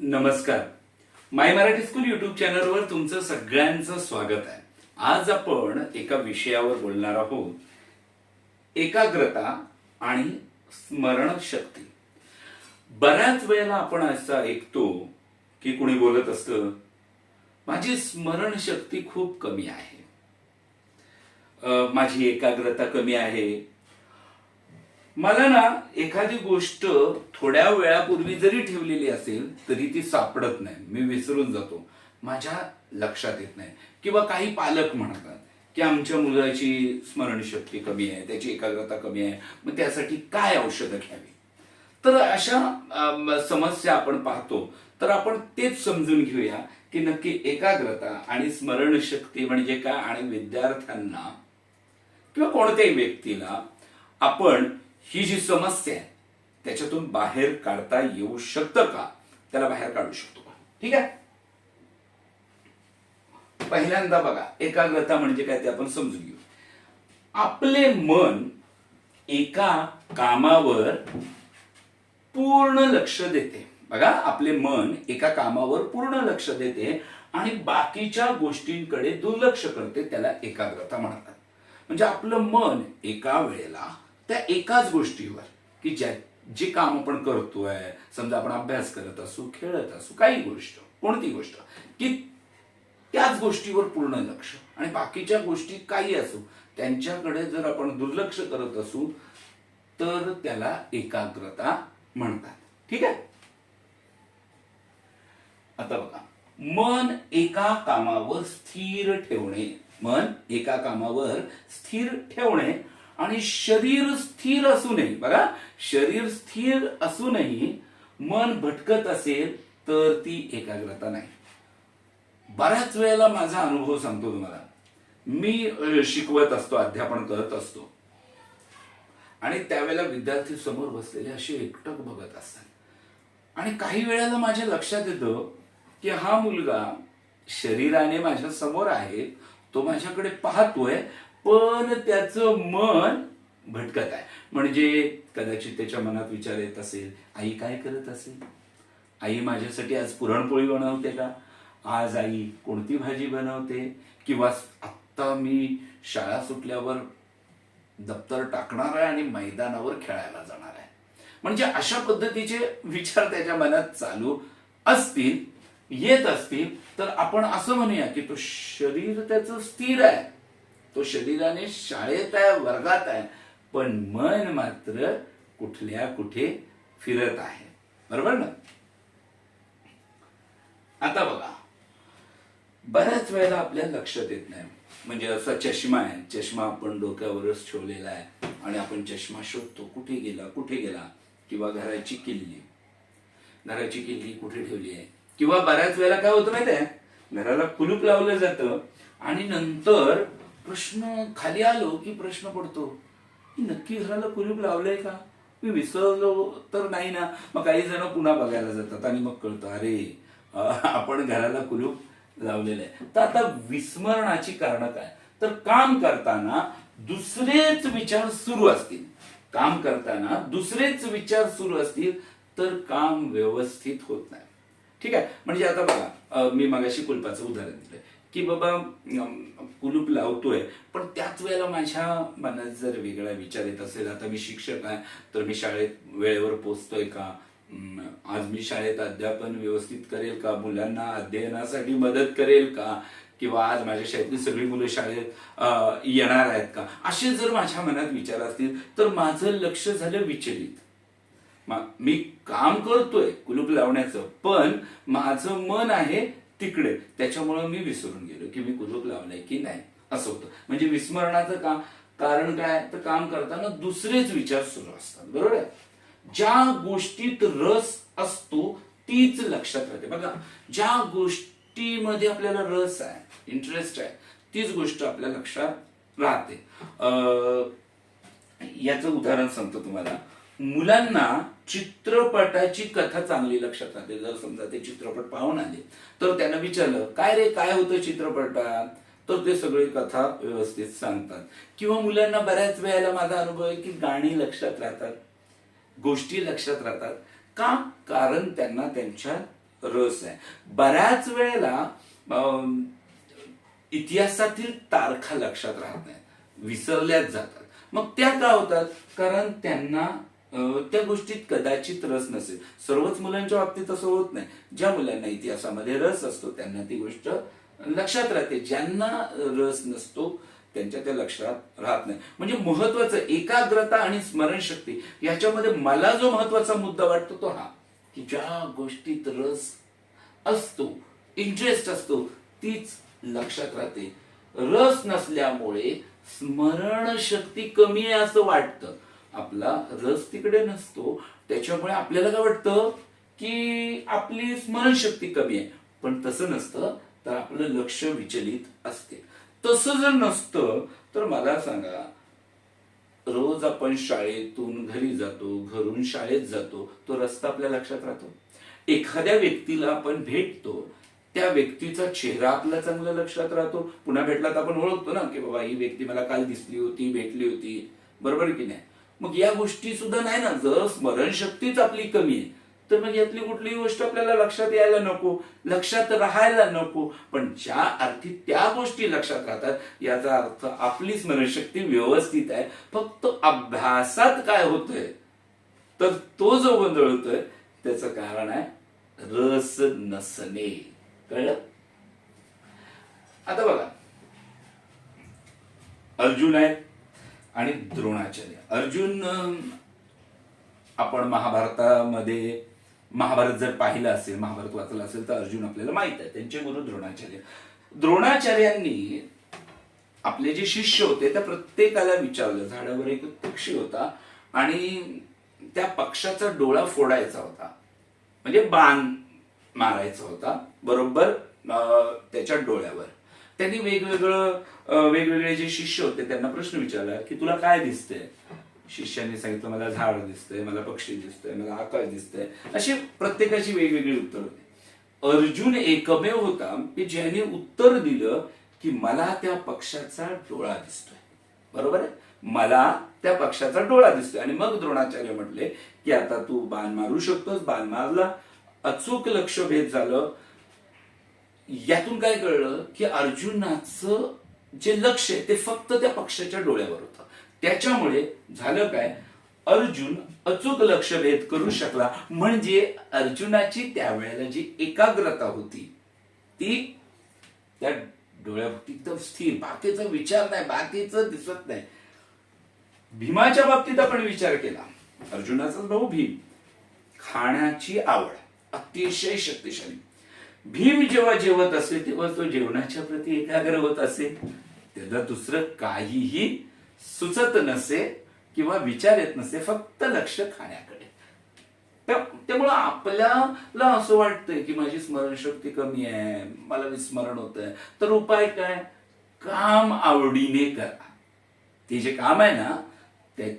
नमस्कार. माय Marathi school YouTube चॅनलवर तुमचं सगळ्यांचं स्वागत आहे. आज आपण एका विषयावर बोलणार आहोत. एकाग्रता आणि स्मरण शक्ती बऱ्याच वेळेला आपण असं ऐकतो की कुणी बोलत असतं माझी स्मरण शक्ती खूप कमी आहे. माझी एकाग्रता कमी आहे. मला ना एखादी गोष्ट थोड्या वेळापूर्वी जरी ठेवलेली असेल तरी ती सापडत नाही. मी विसरून जातो. माझ्या लक्षात येत नाही. किंवा काही पालक म्हणतात की आमच्या मुलाची स्मरणशक्ती कमी आहे त्याची एकाग्रता कमी आहे मग त्यासाठी काय औषधं घ्यावी? तर अशा समस्या आपण पाहतो. तर आपण तेच समजून घेऊया की नक्की एकाग्रता आणि स्मरणशक्ती म्हणजे काय? आणि विद्यार्थ्यांना किंवा कोणत्याही व्यक्तीला आपण ही जी समस्या आहे त्याच्यातून बाहेर काढता येऊ शकतं का? त्याला बाहेर काढू शकतो का ठीक आहे? पहिल्यांदा बघा एकाग्रता म्हणजे काय ते आपण समजून घेऊ. आपले मन एका कामावर पूर्ण लक्ष देते. बघा आपले मन एका कामावर पूर्ण लक्ष देते आणि बाकीच्या गोष्टींकडे दुर्लक्ष करते त्याला एकाग्रता म्हणतात. म्हणजे आपलं मन एका वेळेला त्या एकाच गोष्टीवर की ज्या जे काम आपण करतोय समजा आपण अभ्यास करत असू खेळत असू काही गोष्ट कोणती गोष्ट की त्याच गोष्टीवर पूर्ण लक्ष. आणि बाकीच्या गोष्टी काही असू त्यांच्याकडे जर आपण दुर्लक्ष करत असू तर त्याला एकाग्रता म्हणतात. ठीक आहे? आता बघा. मन एका कामावर स्थिर ठेवणे मन एका कामावर स्थिर ठेवणे आणि शरीर स्थिर असूनही बघा शरीर स्थिर असूनही मन भटकत असेल तर ती एकाग्रता नाही. बऱ्याच वेळेला माझा अनुभव सांगतो तुम्हाला. मी शिकवत असतो अध्यापन करत असतो. आणि त्यावेळेला विद्यार्थी समोर बसलेले असे एकटक बघत असतात. आणि काही वेळेला माझ्या लक्षात येतं की हा मुलगा शरीराने माझ्यासमोर आहे तो माझ्याकडे पाहतोय पण त्याचं मन भटकत आहे. म्हणजे कदाचित त्याच्या मनात विचार येत असेल आई काय करत असेल? आई माझ्यासाठी आज पुरणपोळी बनवते का? आज आई कोणती भाजी बनवते? किंवा आत्ता मी शाळा सुटल्यावर दप्तर टाकणार आहे आणि मैदानावर खेळायला जाणार आहे. म्हणजे अशा पद्धतीचे विचार त्याच्या मनात चालू असतील येत असतील तर आपण असं म्हणूया की तो शरीर त्याचं स्थिर आहे. तो शरीराने शाळेत आहे वर्गात आहे पण मन मात्र कुठल्या कुठे फिरत आहे. बरोबर ना? आता बघा. बऱ्याच वेळेला आपल्या लक्षात येत नाही. म्हणजे असा चष्मा आहे. चष्मा आपण डोक्यावरच ठेवलेला आहे. आणि आपण चष्मा शोधतो. कुठे गेला? कुठे गेला? किंवा घराची किल्ली. घराची किल्ली कुठे ठेवली आहे? किंवा बऱ्याच वेळेला काय होतं माहिती आहे? घराला कुलूप लावलं जातं. आणि नंतर प्रश्न खाली आलो की प्रश्न पडतो. की नक्की घराला कुलूप लावलंय का? मी विसरलो तर नाही ना. मग काही जण पुन्हा बघायला जातात आणि मग कळतं अरे आपण घराला कुलूप लावलेलं आहे. तर आता विस्मरणाची कारणं काय? तर काम करताना दुसरेच विचार सुरू असतील. काम करताना दुसरेच विचार सुरू असतील तर काम व्यवस्थित होत नाही. ठीक आहे? म्हणजे आता बघा मी मगाशी कुलपाचं उदाहरण दिलंय. की बाबा कुलूप लावतोय. पण त्याच वेळेला माझ्या मनात जर वेगळा विचार येत असेल आता मी शिक्षक आहे तर मी शाळेत वेळेवर पोचतोय का? आज मी शाळेत अध्यापन व्यवस्थित करेल का? मुलांना अध्ययनासाठी मदत करेल का? किंवा आज माझ्या शाळेतली सगळी मुलं शाळेत येणार आहेत का? असे जर माझ्या मनात विचार असतील तर माझं लक्ष झालं विचलित. मी काम करतोय कुलूप लावण्याचं पण माझं मन आहे तिकडे. त्याच्यामुळं मी विसरून गेलो की मी कुलूप लावलंय की नाही असं होतं. म्हणजे विस्मरणाचं काम कारण काय? तर काम करताना दुसरेच विचार सुरू असतात बरोबर आहे? ज्या गोष्टीत रस असतो तीच लक्षात राहते. बघा ज्या गोष्टीमध्ये आपल्याला रस आहे इंटरेस्ट आहे तीच गोष्ट आपल्या लक्षात राहते. अं, याचं उदाहरण सांगतो तुम्हाला. मुलांना चित्रपटाची कथा चांगली लक्षात राहते. जर समजा ते चित्रपट पाहून आले तर त्यांना विचारलं काय रे काय होतं चित्रपटात? तर ते सगळी कथा व्यवस्थित सांगतात. किंवा मुलांना बऱ्याच वेळेला माझा अनुभव आहे की गाणी लक्षात राहतात गोष्टी लक्षात राहतात. का? कारण त्यांना त्यांच्या रस आहे. बऱ्याच वेळेला इतिहासातील तारखा लक्षात राहत नाहीत. विसरल्याच जातात. मग त्या का होतात? कारण त्यांना त्या गोष्टीत कदाचित रस नसेल. सर्वच मुलांच्या बाबतीत असं होत नाही. ज्या मुलांना इतिहासामध्ये रस असतो त्यांना ती गोष्ट लक्षात राहते. ज्यांना रस नसतो त्यांच्या त्या लक्षात राहत नाही. म्हणजे महत्वाचं एकाग्रता आणि स्मरणशक्ती याच्यामध्ये मला जो महत्त्वाचा मुद्दा वाटतो तो हा की ज्या गोष्टीत रस असतो इंटरेस्ट असतो तीच लक्षात राहते. रस नसल्यामुळे स्मरणशक्ती कमी आहे असं वाटतं. आपला रस तिकडे नसतो. त्याच्यामुळे आपल्याला काय वाटतं की आपली स्मरणशक्ती कमी आहे. पण तसं नसतं तर आपलं लक्ष विचलित असते. तसं जर नसतं तर मला सांगा रोज आपण शाळेतून घरी जातो घरून शाळेत जातो तो रस्ता आपल्या लक्षात राहतो. एखाद्या व्यक्तीला आपण भेटतो त्या व्यक्तीचा चेहरा आपल्या चांगला लक्षात राहतो. पुन्हा भेटला तर आपण ओळखतो ना की बाबा ही व्यक्ती मला काल दिसली होती भेटली होती. बरोबर की नाही? मग या गोष्टी सुद्धा नाही ना. जर स्मरणशक्तीच आपली कमी आहे तर मग यातली कुठलीही गोष्ट आपल्याला लक्षात यायला नको लक्षात राहायला नको. पण ज्या अर्थी त्या गोष्टी लक्षात राहतात याचा अर्थ आपली स्मरणशक्ती व्यवस्थित आहे. फक्त अभ्यासात काय होतंय तर तो जो गोंधळ होतोय त्याचं कारण आहे रस नसणे. कळलं? आता बघा. अर्जुन आहे आणि द्रोणाचार्य. अर्जुन आपण महाभारतामध्ये महाभारत जर पाहिलं असेल महाभारत वाचलं असेल तर अर्जुन आपल्याला माहीत आहे. त्यांचे गुरु द्रोणाचार्य. द्रोणाचार्यांनी आपले जे शिष्य होते त्या प्रत्येकाला विचारलं. झाडावर एक पक्षी होता आणि त्या पक्षाचा डोळा फोडायचा होता. म्हणजे बाण मारायचा होता. बरोबर अं, त्याच्या डोळ्यावर. त्यांनी वेगवेगळं वेगवेगळे जे शिष्य होते त्यांना प्रश्न विचारला की तुला काय दिसतंय? शिष्यांनी सांगितलं मला झाड दिसतंय मला पक्षी दिसतंय मला आकाश दिसतंय. अशी प्रत्येकाची वेगवेगळी उत्तर होती. अर्जुन एकमेव होता की ज्याने उत्तर दिलं की मला त्या पक्षाचा डोळा दिसतोय. बरोबर आहे? मला त्या पक्षाचा डोळा दिसतोय. आणि मग द्रोणाचार्य म्हटले की आता तू बाण मारू शकतोस बाण मारला. अचूक लक्ष भेद झालं. यातून काय कळलं की अर्जुनाचं जे लक्ष आहे ते फक्त त्या पक्षाच्या डोळ्यावर होतं. त्याच्यामुळे झालं काय? अर्जुन अचूक लक्ष भेद करू शकला. म्हणजे अर्जुनाची त्यावेळेला जी एकाग्रता होती ती त्या डोळ्याभोवती एकदम स्थिर बाकीचा विचार नाही बाकीचं दिसत नाही. भीमाच्या बाबतीत आपण विचार केला. अर्जुनाचा भाऊ भीम. खाण्याची आवड अतिशय शक्तिशाली. भीम जेव्हा जेवत असे तेव्हा तो जेवणाच्या प्रती एकाग्र होत असे त्याला दुसरं काहीही सुचत नसे किंवा विचार येत नसे फक्त लक्ष खाण्याकडे. त्यामुळं आपल्याला असं वाटतंय की माझी स्मरणशक्ती कमी आहे मला विस्मरण होत आहे तर उपाय काय? काम आवडीने करा. ते जे काम आहे ना ते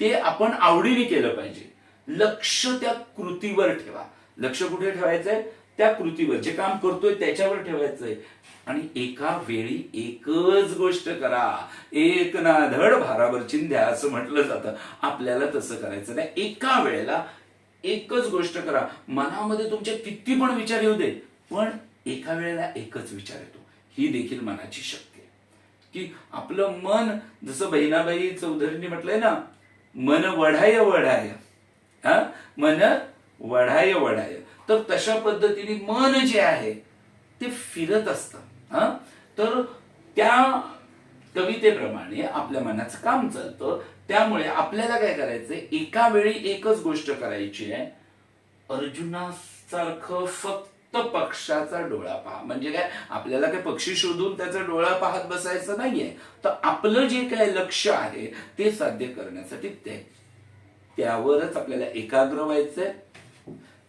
ते आपण आवडीने केलं पाहिजे. लक्ष त्या कृतीवर ठेवा. लक्ष कुठे ठेवायचंय? त्या कृतीवर जे काम करतोय त्याच्यावर ठेवायचंय. आणि एका वेळी एकच गोष्ट करा. एक ना धड भारावर चिंध्या असं म्हटलं जातं. आपल्याला तसं करायचं नाही. एका वेळेला एकच गोष्ट करा. मनामध्ये तुमचे किती पण विचार येऊ दे पण एका वेळेला एकच विचार येतो. ही देखील मनाची शक्ती आहे. की आपलं मन जसं बहिणाबाई चौधरींनी म्हटलंय ना मन वढाय वढाय. हा? मन वढाय वढाय. तर तशा पद्धतीने मन जे आहे ते फिरत असतं. हा? तर त्या कवितेप्रमाणे आपल्या मनाचं काम चालतं. त्यामुळे आपल्याला काय करायचंय? एका वेळी एकच गोष्ट करायची आहे. अर्जुनासारखं फक्त पक्षाचा डोळा पहा. म्हणजे काय? आपल्याला काय पक्षी शोधून त्याचा डोळा पाहत बसायचं नाहीये. तर आपलं जे काय लक्ष आहे ते साध्य करण्यासाठी ते त्यावरच आपल्याला एकाग्र व्हायचंय.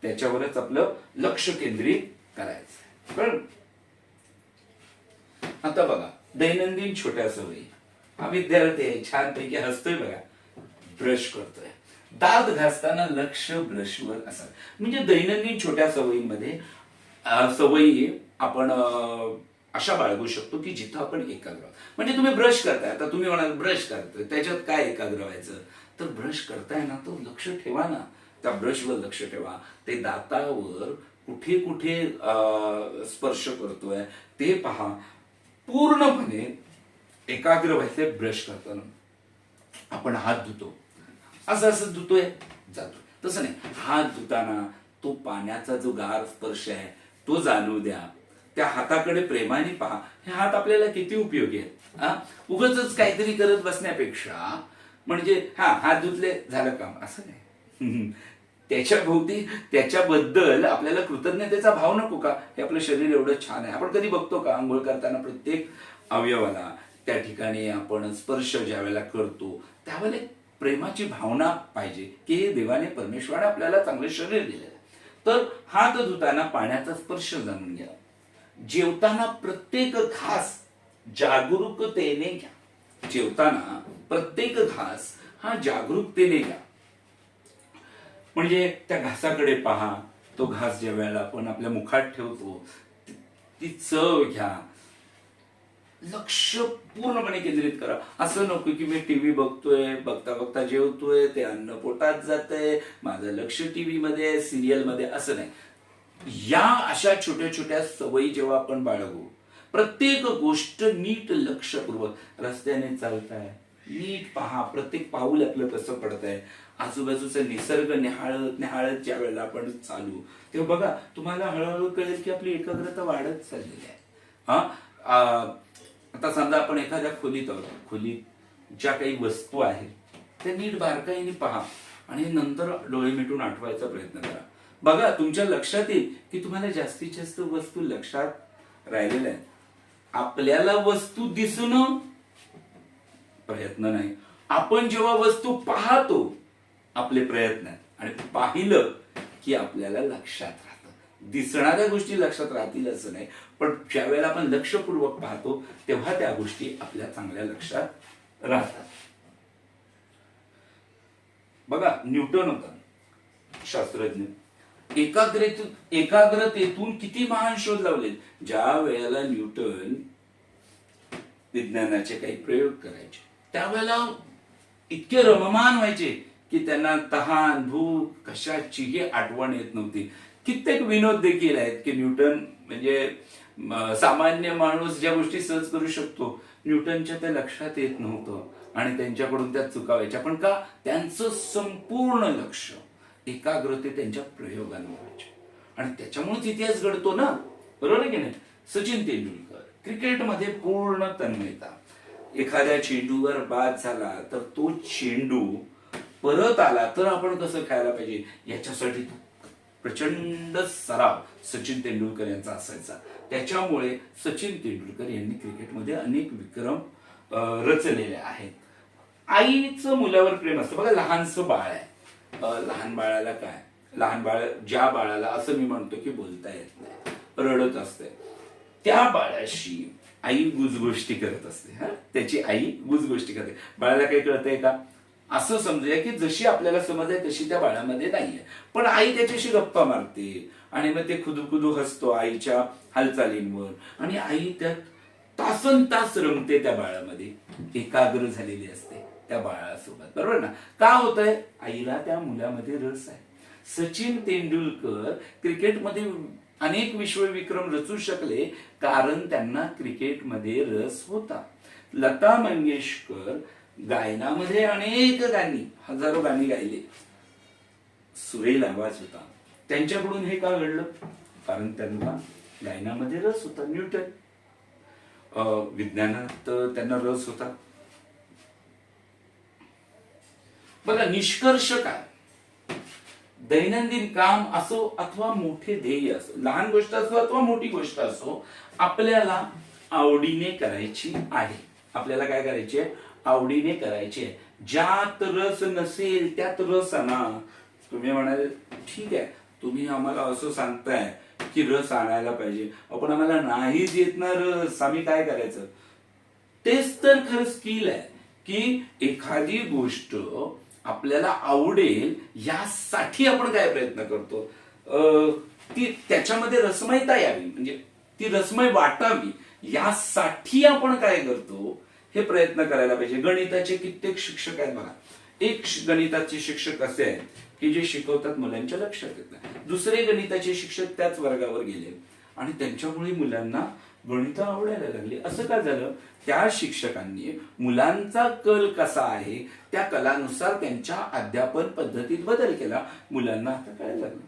त्याच्यावरच आपलं लक्ष केंद्रित करायचं. कळलं आता बघा दैनंदिन छोट्या सवयी. हा विद्यार्थी आहे छानपैकी हसतोय बघा. ब्रश करतोय. दात घासताना लक्ष ब्रशवर असावं. म्हणजे दैनंदिन छोट्या सवयीमध्ये सवयी आपण अं, अशा बाळगू शकतो की जिथं आपण एकाग्र म्हणजे तुम्ही ब्रश करताय आता तुम्ही म्हणाल ब्रश करतोय. त्याच्यात काय एकाग्र व्हायचं? तर ब्रश करताय ना तो लक्ष ठेवा ना. त्या ब्रशवर लक्ष ठेवा. ते दातावर कुठे कुठे अं, स्पर्श करतोय ते पहा. पूर्णपणे एकाग्र व्हायचे ब्रश करताना. आपण हात धुतो. असं असं धुतोय जातो तसं नाही. हात धुताना तो पाण्याचा जो गार स्पर्श आहे तो जाणू द्या. त्या हाताकडे प्रेमाने पहा. हे हात आपल्याला किती उपयोगी आहेत? हा उगच काहीतरी करत बसण्यापेक्षा म्हणजे हा हात धुतले झालं काम. असं नाही. त्याच्या भोवती त्याच्याबद्दल आपल्याला कृतज्ञतेचा भाव नको का? हे आपलं शरीर एवढं छान आहे. आपण कधी बघतो का? आंघोळ करताना प्रत्येक अवयवाला त्या ठिकाणी आपण स्पर्श ज्या वेळेला करतो त्यावेळेला एक प्रेमाची भावना पाहिजे की हे देवाने परमेश्वराने आपल्याला चांगले शरीर दिलेलं आहे. तर हात धुताना पाण्याचा स्पर्श जाणून घ्या. जेवताना प्रत्येक घास जागरूकतेने घ्या. जेवताना प्रत्येक घास हा जागरूकतेने घ्या. म्हणजे त्या घासाकडे पहा तो घास ज्या वेळेला आपण आपल्या मुखात ठेवतो ती- चव घ्या. लक्ष पूर्णपणे केंद्रित करा. असं नको की मी टीव्ही बघतोय बघता बघता जेवतोय ते अन्न पोटात जातंय माझं लक्ष टीव्ही मध्ये सिरियलमध्ये असं नाही. या अशा छोट्या छोट्या सवयी जेव्हा आपण बाळगू प्रत्येक गोष्ट नीट लक्षपूर्वक रस्त्याने चालताय नीट पहा प्रत्येक पाऊल आपलं कसं पडतंय. आजूबाजूचा निसर्ग निहाळत निहाळत ज्या वेळेला आपण चालू. तेव्हा बघा तुम्हाला हळूहळू कळेल की आपली एकाग्रता वाढत चाललेली आहे. हा? आता समजा आपण एखाद्या खोलीत आहोत. खोलीत ज्या काही वस्तू आहेत त्या नीट बारकाईने पहा आणि नंतर डोळे मिटून आठवायचा प्रयत्न करा. बघा तुमच्या लक्षात येईल की तुम्हाला जास्तीत जास्त वस्तू लक्षात राहिलेल्या आहेत. आपल्याला वस्तू दिसणं प्रयत्न नाही. आपण जेव्हा वस्तू पाहतो आपले प्रयत्न आहेत. आणि पाहिलं की आपल्याला लक्षात राहतं. दिसणाऱ्या गोष्टी लक्षात राहतील असं नाही पण ज्या वेळेला आपण लक्षपूर्वक पाहतो तेव्हा त्या गोष्टी आपल्या चांगल्या लक्षात राहतात. बघा न्यूटन होता शास्त्रज्ञ. एकाग्रतेतून एकाग्रतेतून किती महान शोध लावले? ज्या वेळेला न्यूटन विज्ञानाचे काही प्रयोग करायचे त्यावेळेला इतके रममान व्हायचे. की त्यांना तहान भूक कशाचीही आठवण येत नव्हती. कित्येक विनोद देखील आहेत की न्यूटन म्हणजे सामान्य माणूस ज्या गोष्टी सहज करू शकतो न्यूटनच्या ते लक्षात येत नव्हतं आणि त्यांच्याकडून त्या चुकावायच्या पण का? त्यांचं संपूर्ण लक्ष एकाग्रते त्यांच्या प्रयोगांवर व्हायचे. आणि त्याच्यामुळेच इतिहास घडतो ना? बरोबर की नाही? सचिन तेंडुलकर क्रिकेटमध्ये पूर्ण तन्मयता. एखाद्या चेंडूवर बाद झाला तर तो चेंडू परत आला तर आपण कसं खायला पाहिजे? याच्यासाठी प्रचंड सराव सचिन तेंडुलकर यांचा असायचा. त्याच्यामुळे सचिन तेंडुलकर यांनी क्रिकेटमध्ये अनेक विक्रम रचलेले आहेत. आईचं मुलावर प्रेम असतं. बघा लहानसं बाळ आहे. लहान बाळाला काय? लहान बाळ ज्या बाळाला असं मी म्हणतो की बोलता येत नाही. रडत असते. त्या बाळाशी आई गुजगोष्टी करत असते. हा? त्याची आई गुजगोष्टी करते. बाळाला काही कळतंय का? असं समजूया की जशी आपल्याला समज आहे तशी त्या बाळामध्ये नाहीये. पण आई त्याच्याशी गप्पा मारते आणि मग ते खुदू खुदू हसतो आईच्या हालचालींवर. आणि आई त्यात तासन तास रमते त्या बाळामध्ये. एकाग्र झालेली असते त्या बाळासोबत. बरोबर ना? का होतंय? आईला त्या मुलामध्ये रस आहे. सचिन तेंडुलकर क्रिकेटमध्ये अनेक विश्वविक्रम रचू शकले कारण त्यांना क्रिकेटमध्ये रस होता. लता मंगेशकर गायनामध्ये अनेक गाणी हजारो गाणी गायले. सुरेल आवाज होता. त्यांच्याकडून हे का घडलं? कारण त्यांना गायनामध्ये रस होता न्यूटन. विज्ञानात त्यांना रस होता. बघा निष्कर्ष काय? दैनंदिन काम असो अथवा मोठे ध्येय असो लहान गोष्ट असो अथवा मोठी गोष्ट असो आपल्याला आवडीने करायची आहे. आपल्याला काय करायची आहे? आवडीने करायची. आहे ज्यात रस नसेल त्यात रस आणा. तुम्ही म्हणाल ठीक आहे. तुम्ही आम्हाला असं सांगताय की रस आणायला पाहिजे. आपण आम्हाला नाहीच येत ना रस. आम्ही काय करायचं? तेच तर खरं स्किल आहे की एखादी गोष्ट आपल्याला आवडेल यासाठी आपण काय प्रयत्न करतो? अं, ती त्याच्यामध्ये रसमयता यावी. म्हणजे ती रसमय वाटावी. यासाठी आपण काय करतो? हे प्रयत्न करायला पाहिजे. गणिताचे कित्येक शिक्षक आहेत बघा. एक गणिताचे शिक्षक असे आहेत की जे शिकवतात मुलांच्या लक्षात येत नाही. दुसरे गणिताचे शिक्षक त्याच वर्गावर गेले आणि त्यांच्यामुळे मुलांना गणित आवडायला लागली. असं का झालं? त्या शिक्षकांनी मुलांचा कल कसा आहे त्या कलानुसार त्यांच्या अध्यापन पद्धतीत बदल केला. मुलांना आता कळायला लागलं.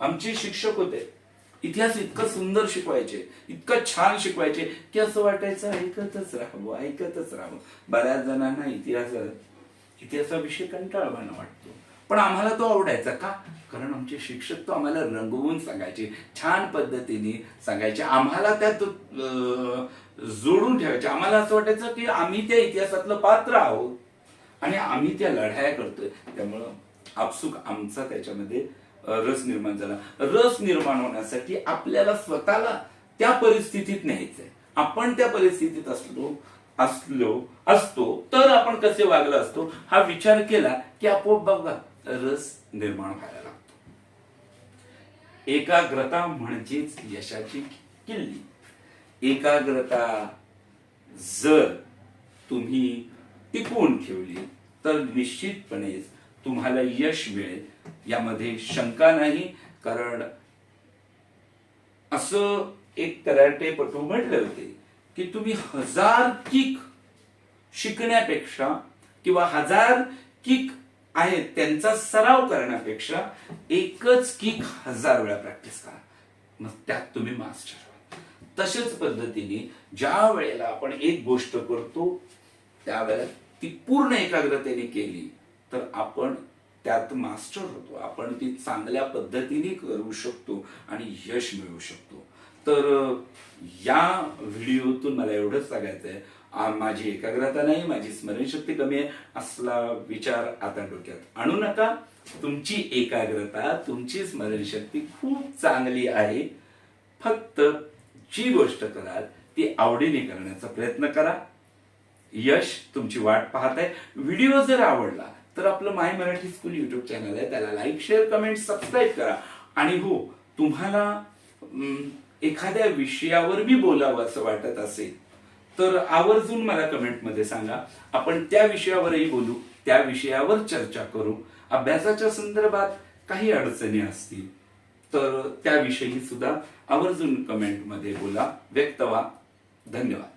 आमचे शिक्षक होते. इतिहास इतकं सुंदर शिकवायचे इतकं छान शिकवायचे की असं वाटायचं ऐकतच राहावं ऐकतच राहावं. बऱ्याच जणांना इतिहास इतिहासाविषयी कंटाळवाणं वाटतो. पण आम्हाला तो आवडायचा का? कारण आमचे शिक्षक तो आम्हाला रंगवून सांगायचे छान पद्धतीने सांगायचे. आम्हाला त्यात जोडून ठेवायचे. आम्हाला असं वाटायचं की आम्ही त्या इतिहासातलं पात्र आहोत आणि आम्ही त्या लढाया करतोय. त्यामुळं आपसुक आमचा त्याच्यामध्ये रस निर्माण झाला. रस निर्माण होण्यासाठी आपल्याला स्वतःला त्या परिस्थितीत न्यायचंय. आपण त्या परिस्थितीत असलो असलो असतो तर आपण कसे वागला असतो हा विचार केला की आपोआप बघा रस निर्माण व्हायला लागतो. एकाग्रता म्हणजेच यशाची किल्ली. एकाग्रता जर तुम्ही टिकवून ठेवली तर निश्चितपणे तुम्हाला यश मिळेल. यामध्ये शंका नाही कारण असं एक कराटेपटू म्हटले होते की तुम्ही हजार किक शिकण्यापेक्षा किंवा हजार किक आहेत त्यांचा सराव करण्यापेक्षा एकच किक हजार वेळा प्रॅक्टिस करा. मग त्यात तुम्ही मास्टर तशाच पद्धतीने ज्या वेळेला आपण एक गोष्ट करतो त्यावेळेला ती पूर्ण एकाग्रतेने केली तर आपण त्यात मास्टर होतो. आपण ती चांगल्या पद्धतीने करू शकतो आणि यश मिळवू शकतो. तर या व्हिडिओतून मला एवढंच सांगायचं आहे. आ, माझी एकाग्रता नाही माझी स्मरणशक्ती कमी आहे असला विचार आता डोक्यात. आणू नका तुमची एकाग्रता तुमची स्मरणशक्ती खूप चांगली आहे. फक्त जी गोष्ट कराल ती आवडीने करण्याचा प्रयत्न करा. यश तुमची वाट पाहत आहे. व्हिडिओ जर आवडला तर आपलं my Marathi school YouTube channel आहे. त्याला लाईक शेअर कमेंट सबस्क्राईब करा. आणि हो तुम्हाला एखाद्या विषयावर मी बोलावं असं वाटत असेल तर आवर्जून मला कमेंटमध्ये सांगा. आपण त्या विषयावरही बोलू त्या विषयावर चर्चा करू. अभ्यासाच्या संदर्भात काही अडचणी असतील तर त्याविषयी सुद्धा आवर्जून कमेंटमध्ये बोला. व्यक्त व्हा. धन्यवाद.